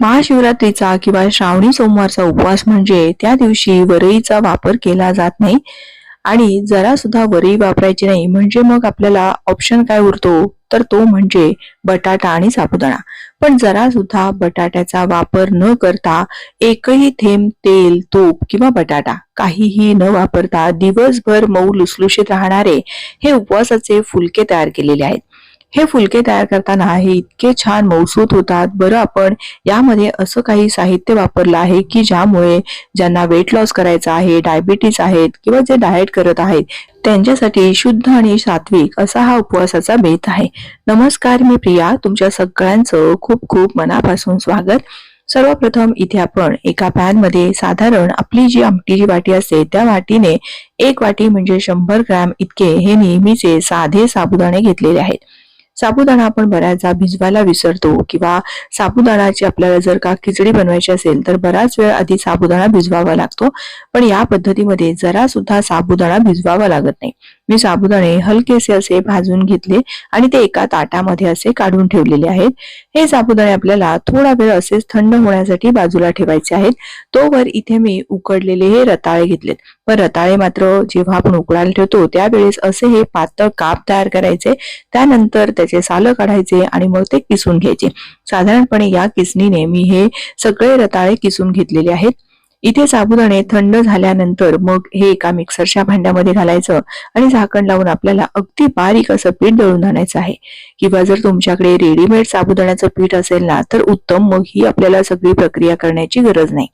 महाशिवरात्रीचा किंवा श्रावणी सोमवारचा उपवास म्हणजे त्या दिवशी वरईचा वापर केला जात नाही. आणि जरा सुद्धा वरई वापरायची नाही म्हणजे मग आपल्याला ऑप्शन काय उरतो? तर तो म्हणजे बटाटा आणि साबुदाणा. पण जरा सुद्धा बटाट्याचा वापर न करता एकही थेंब तेल तूप किंवा बटाटा काहीही न वापरता दिवसभर मऊ लुसलुशीत राहणारे हे उपवासाचे फुलके तयार केलेले आहेत. हे फुलके तयार करताना हे इतके छान मौसूत होतात. बरं आपण यामध्ये असं काही साहित्य वापरलं आहे की ज्यामुळे ज्यांना वेट लॉस करायचं आहे डायबिटीस आहेत किंवा जे डाएट करत आहेत त्यांच्यासाठी शुद्ध आणि सात्विक असा हा उपवासाचा बेत आहे. नमस्कार मी प्रिया. तुमच्या सगळ्यांचं खूप खूप मनापासून स्वागत. सर्वप्रथम इथे आपण एका पॅनमध्ये साधारण आपली जी आमटीची वाटी असते त्या वाटीने एक वाटी म्हणजे शंभर ग्रॅम इतके हे नेहमीचे साधे साबुदाणे घेतलेले आहेत. साबुदाणा आपण बऱ्याचदा भिजवायला विसरतो किंवा साबुदाणाची आपल्याला जर का खिचडी बनवायची असेल तर बराच वेळ आधी साबुदाणा भिजवावा लागतो. पण या पद्धतीमध्ये जरा सुद्धा साबुदाणा भिजवावा लागत नाही. मी साबुदाणे हलकेसे असे भाजून घेतले आणि ते एका ताटामध्ये असे काढून ठेवलेले आहेत. हे साबुदाणे आपल्याला थोडा वेळ असेच थंड होण्यासाठी बाजूला ठेवायचे आहेत. तोवर इथे मी उकडलेले हे रताळे घेतलेत. व रताळे मात्र जेव्हा आपण उकळायला ठेवतो त्यावेळेस असे हे पातळ काप तयार करायचे. त्यानंतर त्याचे साल काढायचे आणि मग ते किसून घ्यायचे. साधारणपणे या किसणीने मी हे सगळे रताळे किसून घेतलेले आहेत. इथे साबुदाणे थंड झाल्यानंतर मग हे एका मिक्सरच्या भांड्यामध्ये घालायचं आणि झाकण लावून आपल्याला अगदी बारीक असं पीठ दळून आणायचं आहे. किंवा जर तुमच्याकडे रेडीमेड साबुदाण्याचं पीठ असेल ना तर उत्तम मग ही आपल्याला सगळी प्रक्रिया करण्याची गरज नाही.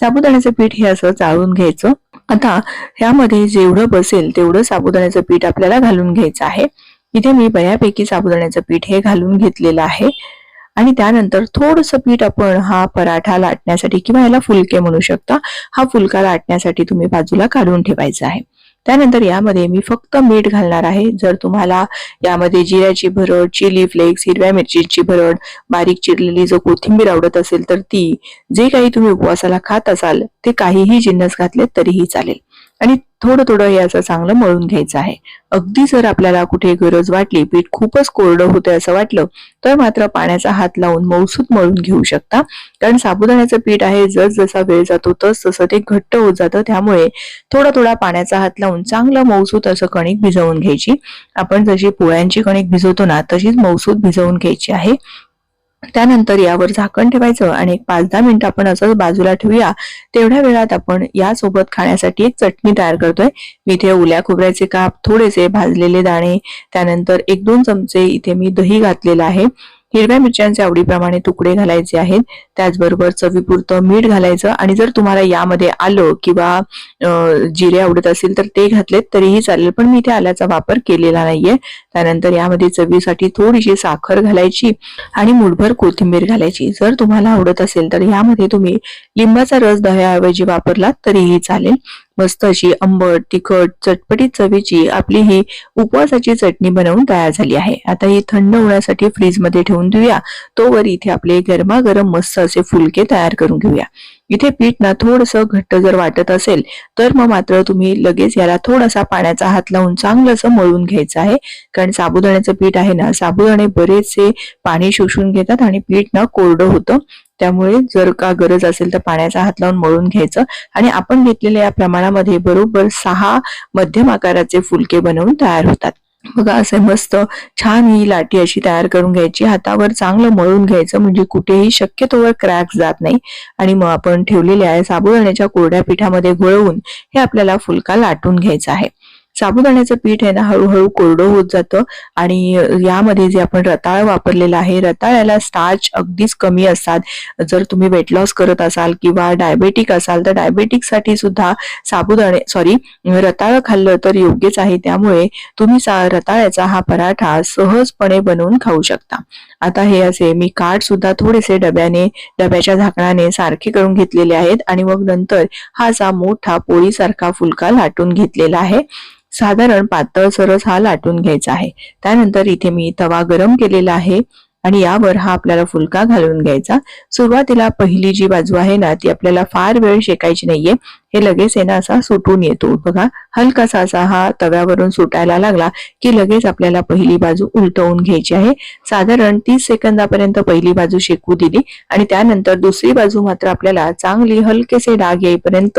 साबुदाण्याचं पीठ हे असं चाळून घ्यायचं. आता ह्यामध्ये जेवढं बसेल तेवढं साबुदाण्याचं पीठ आपल्याला घालून घ्यायचं आहे. इथे मी बऱ्यापैकी साबुदाण्याचं पीठ हे घालून घेतलेलं आहे. आणि त्यानंतर थोडंसं पीठ आपण हा पराठा लाटण्यासाठी किंवा याला फुलके म्हणू शकता हा फुलका लाटण्यासाठी तुम्ही बाजूला काढून ठेवायचा आहे. त्यानंतर यामध्ये मी फक्त मीठ घालणार आहे. जर तुम्हाला यामध्ये जिऱ्याची भरड चिली फ्लेक्स हिरव्या मिरचीची भरड बारीक चिरलेली जो कोथिंबीर आवडत असेल तर ती जे काही तुम्ही उपवासाला खात असाल ते काहीही जिन्नस घातले तरीही चालेल. आणि थोडं थोडं हे असं चांगलं मळून घ्यायचं आहे. अगदी जर आपल्याला कुठे गरज वाटली पीठ खूपच कोरडं होतं असं वाटलं तर मात्र पाण्याचा हात लावून मौसूत मळून घेऊ शकता. कारण साबुदाण्याचं पीठ आहे जस जसा वेळ जातो तस तसं ते घट्ट होत जातं. त्यामुळे थोडा थोडा पाण्याचा हात लावून चांगलं मौसूत असं कणिक भिजवून घ्यायची. आपण जशी पोळ्यांची कणिक भिजवतो ना तशीच मौसूत भिजवून घ्यायची आहे. त्यानंतर यावर झाकण ठेवायचं आणि एक पाच दहा मिनिटं आपण असंच बाजूला ठेवूया. तेवढ्या वेळात आपण यासोबत खाण्यासाठी एक चटणी तयार करतोय. मी इथे ओल्या खोबऱ्याचे काप थोडेसे भाजलेले दाणे त्यानंतर एक दोन चमचे इथे मी दही घातलेलं आहे. हिरव्या मिरच्यांचे आवडीप्रमाणे तुकडे घालायचे आहेत. त्याचबरोबर चवीपुरतं मीठ घालायचं आणि जर तुम्हाला यामध्ये आलं किंवा जिरे आवडत असेल तर ते घातलेत तरीही चालेल. पण मी इथे आल्याचा वापर केलेला नाहीये. त्यानंतर यामध्ये चवीसाठी थोडीशी साखर घालायची आणि मुठभर कोथिंबीर घालायची. जर तुम्हाला आवडत असेल तर यामध्ये तुम्ही लिंबाचा रस दह्याऐवजी वापरलात तरीही चालेल. मस्त अशी आंबट तिखट चटपटीत चवीची आपली ही उपवासाची चटणी बनवून तयार झाली आहे. आता ही थंड होण्यासाठी फ्रीजमध्ये ठेवून देऊया. तोवर इथे आपले गरमागरम मस्त असे फुलके तयार करून घेऊया. इथे पीठ ना थोडस घट्ट जर वाटत असेल तर मग मात्र तुम्ही लगेच याला थोडासा पाण्याचा हात लावून चांगलं मळून घ्यायचं आहे. कारण साबुदाण्याचं पीठ आहे ना साबुदाणे बरेचसे पाणी शोषून घेतात आणि पीठ ना कोरडं होतं. त्यामुळे जर का गरज असेल तर पाण्याचा हात लावून मळून घ्यायचं. आणि आपण घेतलेल्या या प्रमाणामध्ये बरोबर सहा मध्यम आकाराचे फुलके बनवून तयार होतात. बघा असं मस्त छान ही लाटी अशी तयार करून घ्यायची. हातावर चांगलं मळून घ्यायचं म्हणजे कुठेही शक्यतोवर क्रॅक जात नाही. आणि मग आपण ठेवलेल्या आहे साबुदाण्याच्या कोरड्या पिठामध्ये घोळवून हे आपल्याला फुलका लाटून घ्यायचा आहे. साबुदाण्याचं पीठ आहे ना हळूहळू कोरडं होत जातं आणि यामध्ये जे आपण रताळ वापरलेलं आहे रताळ्याला स्टार्च अगदीच कमी असतात. जर तुम्ही वेट लॉस करत असाल किंवा डायबेटिक असाल तर डायबेटिकसाठी सुद्धा साबुदाणे सॉरी रताळ खाल्लं तर योग्यच आहे. त्यामुळे तुम्ही रताळ्याचा हा पराठा सहजपणे बनवून खाऊ शकता. आता हे असे मी काठ सुद्धा थोडेसे डब्याने डब्याच्या झाकणाने सारखे करून घेतलेले आहेत आणि मग नंतर हा असा मोठा पोळीसारखा फुलका लाटून घेतलेला आहे. साधारण पातळ सरस हा लाटून घ्यायचा आहे. त्यानंतर इथे मी तवा गरम केलेला आहे आणि यावर हा आपल्याला फुलका घालून घ्यायचा. सुरुवातीला पहिली जी बाजू आहे ना ती आपल्याला फार वेळ शेकायची नाहीये. हे लगेच आहे ना असा सुटून येतो. बघा हलकासा असा हा तव्यावरून सुटायला लागला की लगेच आपल्याला पहिली बाजू उलटवून घ्यायची आहे. साधारण तीस सेकंदापर्यंत पहिली बाजू शेकू दिली आणि त्यानंतर दुसरी बाजू मात्र आपल्याला चांगली हलकेसे डाग येईपर्यंत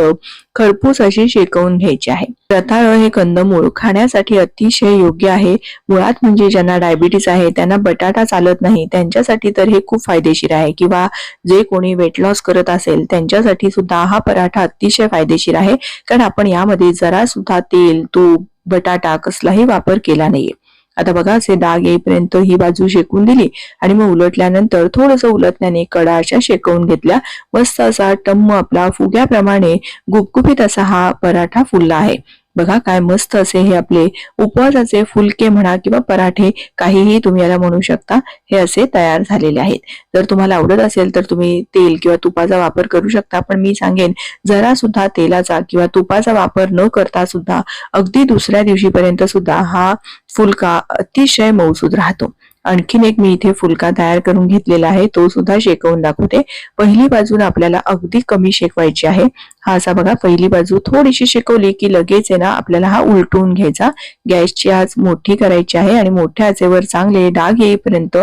खरपूस अशी शेकवून घ्यायची आहे. रताळ हे कंदमूळ खाण्यासाठी अतिशय योग्य आहे. मुळात म्हणजे ज्यांना डायबिटीस आहे त्यांना बटाटा चालत नाही त्यांच्यासाठी तर हे खूप फायदेशीर आहे. किंवा जे कोणी वेट लॉस करत असेल त्यांच्यासाठी सुद्धा हा पराठा अतिशय फायदेशीर आहे. कारण आपण यामध्ये जरा सुद्धा तेल तूप बटाटा कसलाही वापर केला नाहीये. आता बघा असे डाग येईपर्यंत ही बाजू शेकून दिली आणि मग उलटल्यानंतर थोडस उलटल्याने कडा अशा शेकवून घेतल्या. मस्त असा टम्म आपला फुग्याप्रमाणे गुपगुपीत असा हा पराठा फुलला आहे. बघा काय मस्त असे हे आपले उपवासाचे फुलके म्हणा किंवा पराठे काहीही तुम्ही याला म्हणू शकता हे असे तयार झालेले आहेत. जर तुम्हाला आवडत असेल तर तुम्ही तेल किंवा तुपाचा वापर करू शकता पण मी सांगेन जरा सुद्धा तेलाचा किंवा तुपाचा वापर न करता सुद्धा अगदी दुसऱ्या दिवशीपर्यंत सुद्धा हा फुलका अतिशय मौसूद राहतो. आणखीन एक मी इथे फुलका तयार करून घेतलेला आहे तो सुद्धा शेकवून दाखवते. पहिली बाजून आपल्याला अगदी कमी शेकवायची आहे. हा असा बघा पहिली बाजू थोडीशी शिकवली की लगेच आहे ना आपल्याला हा उलटून घ्यायचा. गॅसची आज मोठी करायची आहे आणि मोठ्या आचेवर चांगले डाग येईपर्यंत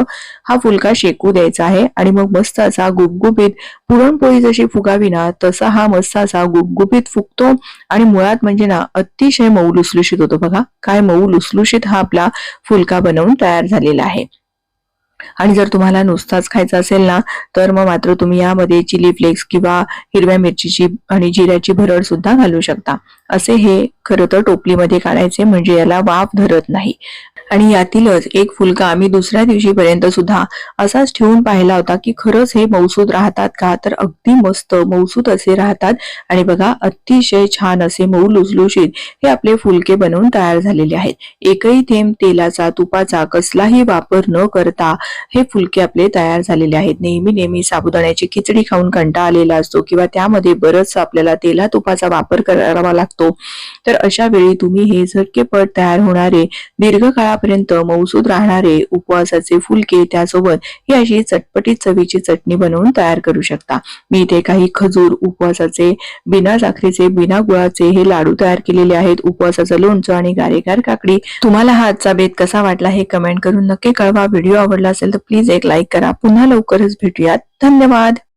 हा फुलका शेकू द्यायचा आहे. आणि मग मस्त असा गुबगुबीत पुरणपोळी जशी फुगावी ना तसा हा मस्त असा गुबगुबीत फुगतो आणि मुळात म्हणजे ना अतिशय मऊ लुसलुशीत होतो बघा. काय मऊ लुसलुशीत हा आपला फुलका बनवून तयार झालेला आहे. आणि जर तुम्हाला नुसताच खायचा असेल ना तर मग मात्र तुम्ही यामध्ये चिली फ्लेक्स किंवा हिरव्या मिरचीची आणि जिऱ्याची भरड सुद्धा घालू शकता. असे हे खरं तर टोपलीमध्ये काढायचे म्हणजे याला वाफ धरत नाही. आणि यातीलच एक फुलका आम्ही दुसऱ्या दिवशीपर्यंत सुद्धा असाच ठेवून पाहिला होता की खरंच हे मौसूद राहतात का? तर अगदी मस्त मौसूद असे राहतात. आणि बघा अतिशय छान असे मऊ लुसलुशीत हे आपले फुलके बनवून तयार झालेले आहेत. एकही थेंब तेलाचा तुपाचा कसलाही वापर न करता हे फुलके आपले तयार झालेले आहेत. नेहमी नेहमी साबुदाण्याची खिचडी खाऊन कंटा आलेला असतो किंवा त्यामध्ये बरंच आपल्याला तेला तुपाचा वापर करावा लागतो. तर अशा वेळी तुम्ही हे झटकेपट तयार होणारे दीर्घकाळापर्यंत मौसूद राहणारे उपवासाचे फुलके त्यासोबत ही अशी चटपटीत चवीची चटणी बनवून तयार करू शकता. मी इथे काही खजूर उपवासाचे बिना साखरेचे बिना गुळाचे हे लाडू तयार केलेले आहेत. उपवासाचं लोणचं आणि गारेगार काकडी. तुम्हाला हा आजचा बेत कसा वाटला हे कमेंट करून नक्की कळवा. व्हिडिओ आवडला असेल तर प्लीज एक लाईक करा. पुन्हा लवकरच भेटूयात. धन्यवाद!